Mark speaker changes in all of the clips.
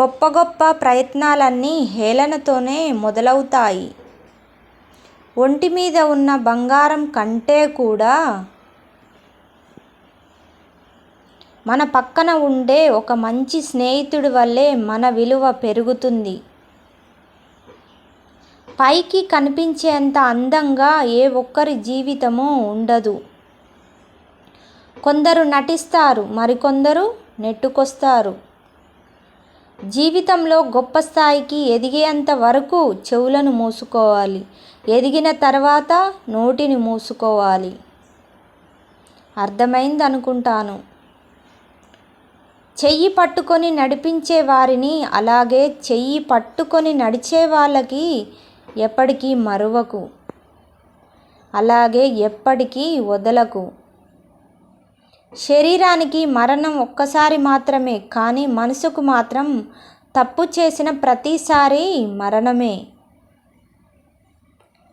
Speaker 1: గొప్ప గొప్ప ప్రయత్నాలన్నీ హేళనతోనే మొదలవుతాయి. ఒంటి మీద ఉన్న బంగారం కంటే కూడా మన పక్కన ఉండే ఒక మంచి స్నేహితుడి వల్లే మన విలువ పెరుగుతుంది. పైకి కనిపించేంత అందంగా ఏ ఒక్కరి జీవితమూ ఉండదు. కొందరు నటిస్తారు మరికొందరు నెట్టుకొస్తారు. జీవితంలో గొప్ప స్థాయికి ఎదిగేంత వరకు చెవులను మూసుకోవాలి. ఎదిగిన తర్వాత నోటిని మూసుకోవాలి. అర్థమైందనుకుంటాను. చెయ్యి పట్టుకొని నడిపించే వారిని అలాగే చెయ్యి పట్టుకొని నడిచే వాళ్ళకి ఎప్పటికీ మరువకు. అలాగే ఎప్పటికీ వదలకు. శరీరానికి మరణం ఒక్కసారి మాత్రమే కానీ మనసుకు మాత్రం తప్పు చేసిన ప్రతిసారి మరణమే.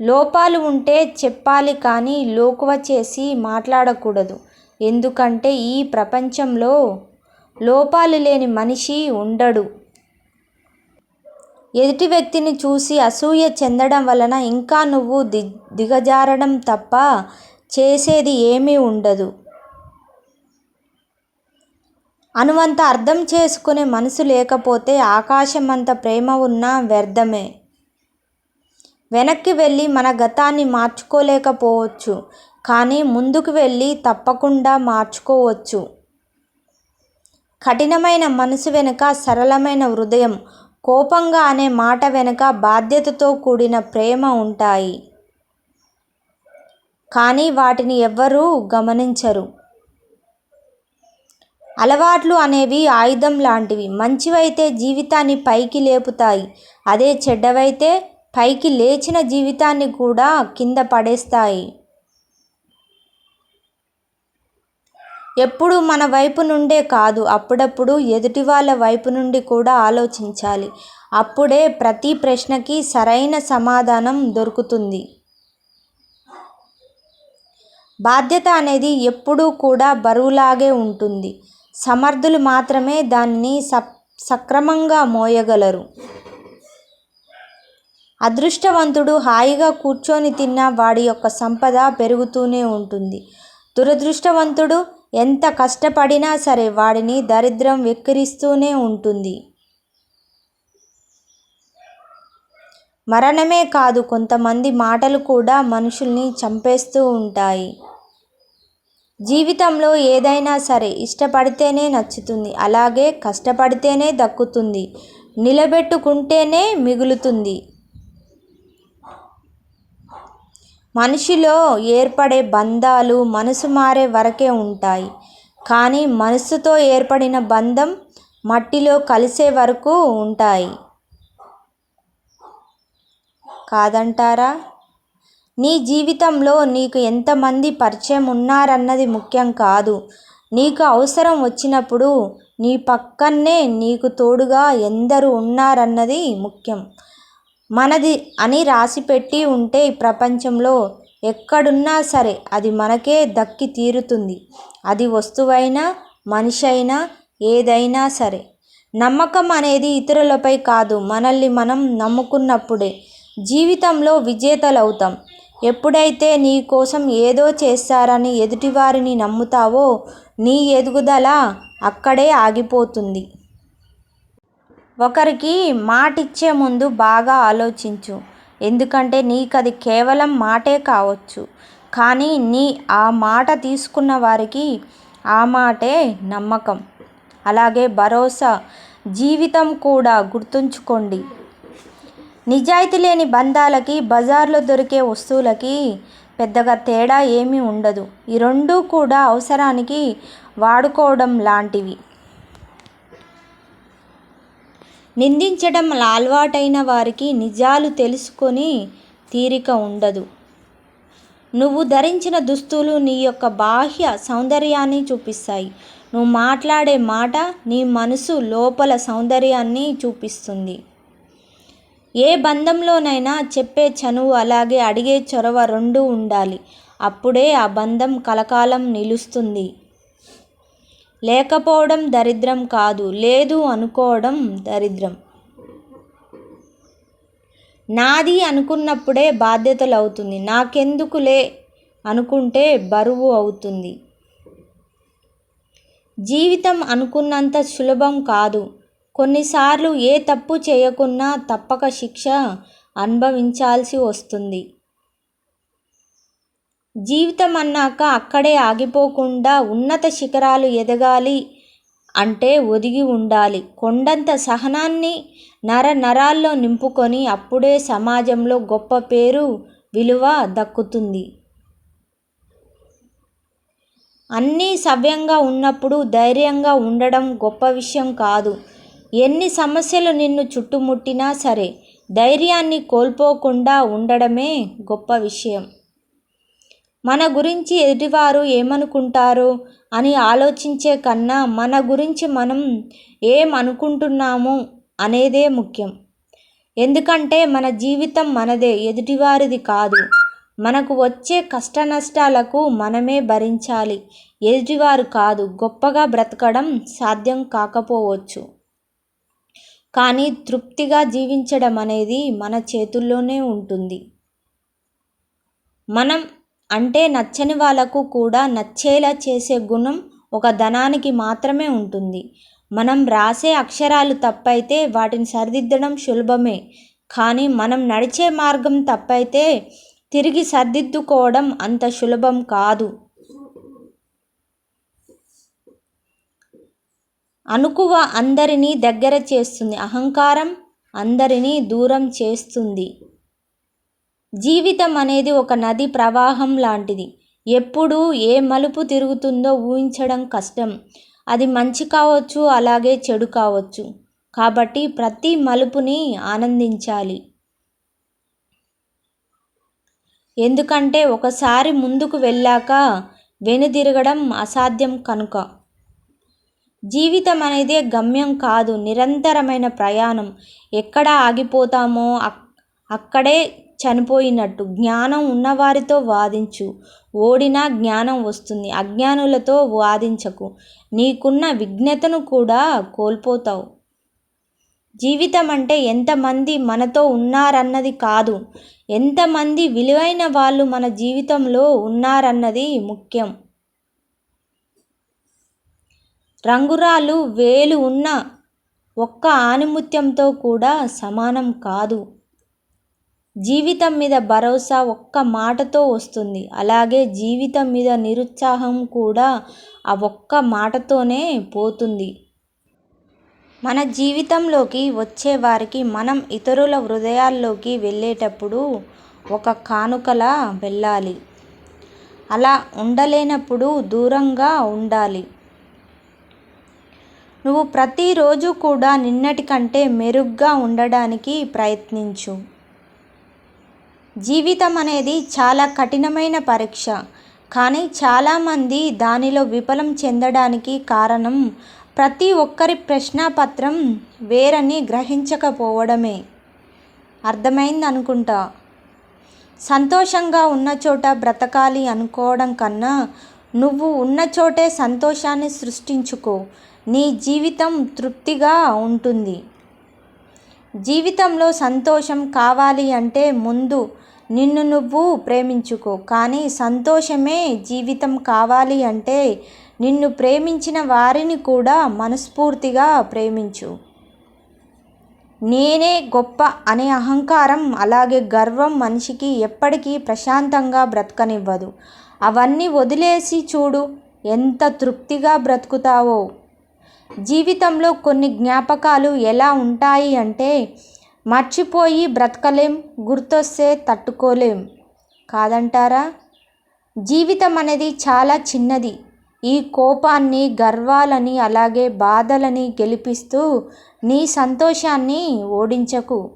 Speaker 1: లోపాలు ఉంటే చెప్పాలి కానీ లోకువ చేసి మాట్లాడకూడదు. ఎందుకంటే ఈ ప్రపంచంలో లోపాలు లేని మనిషి ఉండడు. ఎదుటి వ్యక్తిని చూసి అసూయ చెందడం వలన ఇంకా నువ్వు దిగజారడం తప్ప చేసేది ఏమీ ఉండదు. అనువంత అర్థం చేసుకునే మనసు లేకపోతే ఆకాశమంత ప్రేమ ఉన్నా వ్యర్థమే. వెనక్కి వెళ్ళి మన గతాన్ని మార్చుకోలేకపోవచ్చు కానీ ముందుకు వెళ్ళి తప్పకుండా మార్చుకోవచ్చు. కఠినమైన మనసు వెనుక సరళమైన హృదయం, కోపంగా అనే మాట వెనుక బాధ్యతతో కూడిన ప్రేమ ఉంటాయి. కానీ వాటిని ఎవ్వరూ గమనించరు. అలవాట్లు అనేవి ఆయుధం లాంటివి. మంచివైతే జీవితాన్ని పైకి లేపుతాయి. అదే చెడ్డవైతే పైకి లేచిన జీవితాన్ని కూడా కింద పడేస్తాయి. ఎప్పుడూ మన వైపు నుండే కాదు అప్పుడప్పుడు ఎదుటి వాళ్ళ వైపు నుండి కూడా ఆలోచించాలి. అప్పుడే ప్రతి ప్రశ్నకి సరైన సమాధానం దొరుకుతుంది. బాధ్యత అనేది ఎప్పుడూ కూడా బరువులాగే ఉంటుంది. సమర్థులు మాత్రమే దానిని సక్రమంగా మోయగలరు. అదృష్టవంతుడు హాయిగా కూర్చొని తిన్న వాడి యొక్క సంపద పెరుగుతూనే ఉంటుంది. దురదృష్టవంతుడు ఎంత కష్టపడినా సరే వాడిని దరిద్రం వెక్కిరిస్తూనే ఉంటుంది. మరణమే కాదు కొంతమంది మాటలు కూడా మనుషుల్ని చంపేస్తూ ఉంటాయి. జీవితంలో ఏదైనా సరే ఇష్టపడితేనే నచ్చుతుంది. అలాగే కష్టపడితేనే దక్కుతుంది. నిలబెట్టుకుంటేనే మిగులుతుంది. మనిషిలో ఏర్పడే బంధాలు మనసు మారే వరకే ఉంటాయి. కానీ మనసుతో ఏర్పడిన బంధం మట్టిలో కలిసే వరకు ఉంటాయి. కాదంటారా? నీ జీవితంలో నీకు ఎంతమంది పరిచయం ఉన్నారన్నది ముఖ్యం కాదు. నీకు అవసరం వచ్చినప్పుడు నీ పక్కన్నే నీకు తోడుగా ఎందరు ఉన్నారన్నది ముఖ్యం. మనది అని రాసిపెట్టి ఉంటే ప్రపంచంలో ఎక్కడున్నా సరే అది మనకే దక్కి తీరుతుంది. అది వస్తువైనా, అయినా ఏదైనా సరే. నమ్మకం అనేది ఇతరులపై కాదు మనల్ని మనం నమ్ముకున్నప్పుడే జీవితంలో విజేతలవుతాం. ఎప్పుడైతే నీ కోసం ఏదో చేస్తారని ఎదుటివారిని నమ్ముతావో నీ ఎదుగుదల అక్కడే ఆగిపోతుంది. ఒకరికి మాటిచ్చే ముందు బాగా ఆలోచించు. ఎందుకంటే నీకది కేవలం మాటే కావచ్చు. కానీ నీ ఆ మాట తీసుకున్న వారికి ఆ మాటే నమ్మకం. అలాగే భరోసా. జీవితం కూడా గుర్తుంచుకోండి. నిజాయితీ లేని బంధాలకి బజార్లో దొరికే వస్తువులకి పెద్దగా తేడా ఏమీ ఉండదు. ఈ రెండూ కూడా అవసరానికి వాడుకోవడం లాంటివి. నిందించడం అలవాటైన వారికి నిజాలు తెలుసుకొని తీరిక ఉండదు. నువ్వు ధరించిన దుస్తులు నీ యొక్క బాహ్య సౌందర్యాన్ని చూపిస్తాయి. నువ్వు మాట్లాడే మాట నీ మనసు లోపల సౌందర్యాన్ని చూపిస్తుంది. ఏ బంధంలోనైనా చెప్పే చనువు అలాగే అడిగే చొరవ రెండూ ఉండాలి. అప్పుడే ఆ బంధం కలకాలం నిలుస్తుంది. లేకపోవడం దరిద్రం కాదు లేదు అనుకోవడం దరిద్రం నాది అనుకున్నప్పుడే బాధ్యతలు అవుతుంది నాకెందుకులే అనుకుంటే బరువు అవుతుంది జీవితం అనుకున్నంత సులభం కాదు కొన్నిసార్లు ఏ తప్పు చేయకున్నా తప్పక శిక్ష అనుభవించాల్సి వస్తుంది. జీవితం అన్నాక అక్కడే ఆగిపోకుండా ఉన్నత శిఖరాలు ఎదగాలి అంటే ఒదిగి ఉండాలి. కొండంత సహనాన్ని నర నరాల్లో నింపుకొని అప్పుడే సమాజంలో గొప్ప పేరు విలువ దక్కుతుంది. అన్నీ సవ్యంగా ఉన్నప్పుడు ధైర్యంగా ఉండడం గొప్ప విషయం కాదు. ఎన్ని సమస్యలు నిన్ను చుట్టుముట్టినా సరే ధైర్యాన్ని కోల్పోకుండా ఉండడమే గొప్ప విషయం. మన గురించి ఎదుటివారు ఏమనుకుంటారు అని ఆలోచించే కన్నా మన గురించి మనం ఏమనుకుంటున్నాము అనేదే ముఖ్యం. ఎందుకంటే మన జీవితం మనదే ఎదుటివారిది కాదు. మనకు వచ్చే కష్ట నష్టాలకు మనమే భరించాలి. ఎదుటివారు కాదు గొప్పగా బ్రతకడం సాధ్యం కాకపోవచ్చు. కానీ తృప్తిగా జీవించడం అనేది మన చేతుల్లోనే ఉంటుంది. మనం అంటే నచ్చని వాళ్ళకు కూడా నచ్చేలా చేసే గుణం ఒక ధనానికి మాత్రమే ఉంటుంది. మనం రాసే అక్షరాలు తప్పైతే వాటిని సరిదిద్దడం సులభమే. కానీ మనం నడిచే మార్గం తప్పైతే తిరిగి సరిదిద్దుకోవడం అంత సులభం కాదు. అనుకువ అందరినీ దగ్గర చేస్తుంది. అహంకారం అందరినీ దూరం చేస్తుంది. జీవితం అనేది ఒక నది ప్రవాహం లాంటిది. ఎప్పుడు ఏ మలుపు తిరుగుతుందో ఊహించడం కష్టం. అది మంచి కావచ్చు అలాగే చెడు కావచ్చు. కాబట్టి ప్రతి మలుపుని ఆనందించాలి. ఎందుకంటే ఒకసారి ముందుకు వెళ్ళాక వెనుదిరగడం అసాధ్యం కనుక. జీవితం అనేది గమ్యం కాదు నిరంతరమైన ప్రయాణం. ఎక్కడ ఆగిపోతామో అక్కడే చనిపోయినట్టు జ్ఞానం ఉన్నవారితో వాదించు. ఓడినా జ్ఞానం వస్తుంది అజ్ఞానులతో వాదించకు. నీకున్న విజ్ఞతను కూడా కోల్పోతావు. జీవితం అంటే ఎంతమంది మనతో ఉన్నారన్నది కాదు ఎంతమంది విలువైన వాళ్ళు మన జీవితంలో ఉన్నారన్నది ముఖ్యం. రంగురాలు వేలు ఉన్న ఒక్క ఆనిముత్యంతో కూడా సమానం కాదు. జీవితం మీద భరోసా ఒక్క మాటతో వస్తుంది. అలాగే జీవితం మీద నిరుత్సాహం కూడా ఆ ఒక్క మాటతోనే పోతుంది. మన జీవితంలోకి వచ్చేవారికి మనం ఇతరుల హృదయాల్లోకి వెళ్ళేటప్పుడు ఒక కానుకలా వెళ్ళాలి. అలా ఉండలేనప్పుడు దూరంగా ఉండాలి. నువ్వు ప్రతిరోజు కూడా నిన్నటి కంటే మెరుగ్గా ఉండడానికి ప్రయత్నించు. జీవితం అనేది చాలా కఠినమైన పరీక్ష. కానీ చాలామంది దానిలో విఫలం చెందడానికి కారణం ప్రతి ఒక్కరి ప్రశ్నాపత్రం వేరని గ్రహించకపోవడమే. అర్థమైంది అనుకుంటా? సంతోషంగా ఉన్న చోట బ్రతకాలి అనుకోవడం కన్నా నువ్వు ఉన్న చోటే సంతోషాన్ని సృష్టించుకో. నీ జీవితం తృప్తిగా ఉంటుంది. జీవితంలో సంతోషం కావాలి అంటే ముందు నిన్ను నువ్వు ప్రేమించుకో. కానీ సంతోషమే జీవితం కావాలి అంటే నిన్ను ప్రేమించిన వారిని కూడా మనస్ఫూర్తిగా ప్రేమించు. నేనే గొప్ప అనే అహంకారం అలాగే గర్వం మనిషికి ఎప్పటికీ ప్రశాంతంగా బ్రతకనివ్వదు. అవన్నీ వదిలేసి చూడు ఎంత తృప్తిగా బ్రతుకుతావో. జీవితంలో కొన్ని జ్ఞాపకాలు ఎలా ఉంటాయి అంటే మర్చిపోయి బ్రతకలేం గుర్తొస్తే తట్టుకోలేం. కాదంటారా? జీవితం అనేది చాలా చిన్నది. ఈ కోపాన్ని గర్వాలని అలాగే బాధలని గెలిపిస్తూ నీ సంతోషాన్ని ఓడించకు.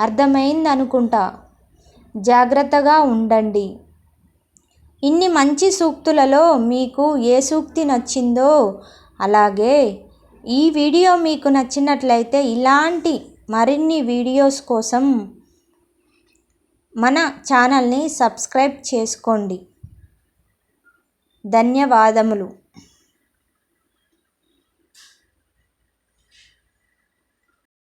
Speaker 1: అర్థమైంది అనుకుంటా జాగ్రత్తగా ఉండండి. ఇన్ని మంచి సూక్తులలో మీకు ఏ సూక్తి నచ్చిందో అలాగే ఈ వీడియో మీకు నచ్చినట్లయితే ఇలాంటి మరిన్ని వీడియోస్ కోసం మన ఛానల్ని సబ్స్క్రైబ్ చేసుకోండి. ధన్యవాదములు.